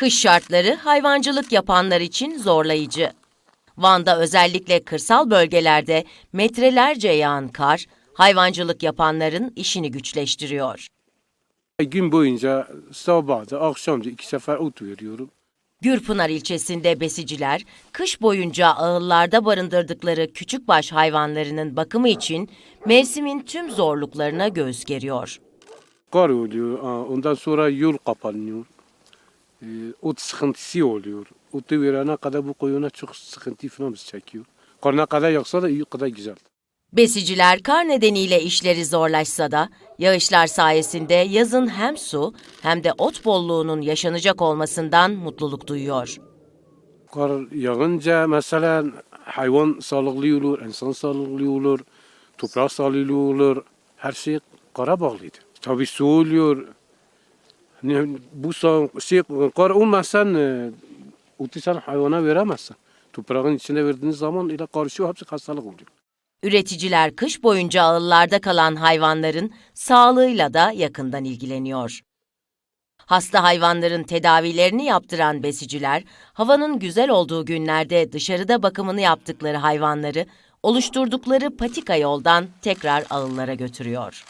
Kış şartları hayvancılık yapanlar için zorlayıcı. Van'da özellikle kırsal bölgelerde metrelerce yağan kar, hayvancılık yapanların işini güçleştiriyor. Gün boyunca sabahda, akşamda iki sefer ot veriyorum. Gürpınar ilçesinde besiciler, kış boyunca ağıllarda barındırdıkları küçükbaş hayvanlarının bakımı için mevsimin tüm zorluklarına göğüs geriyor. Kar oluyor, ondan sonra yol kapanıyor. Ee, ot sıkıntısı oluyor. Otu verene kadar bu koyuna çok sıkıntı falan çekiyor. Kar ne kadar yoksa da iyi kadar güzel. Besiciler kar nedeniyle işleri zorlaşsa da yağışlar sayesinde yazın hem su hem de ot bolluğunun yaşanacak olmasından mutluluk duyuyor. Kar yağınca mesela hayvan sağlıklı olur, insan sağlıklı olur, toprak sağlıklı olur. Her şey kara bağlıydı. Tabii su oluyor. Bu şey, kar olmazsan e, sen hayvana veremezsin. Toprağın içine verdiğiniz zaman ile karışıyor hepsi hastalık oluyor. Üreticiler kış boyunca ağıllarda kalan hayvanların sağlığıyla da yakından ilgileniyor. Hasta hayvanların tedavilerini yaptıran besiciler, havanın güzel olduğu günlerde dışarıda bakımını yaptıkları hayvanları oluşturdukları patika yoldan tekrar ağıllara götürüyor.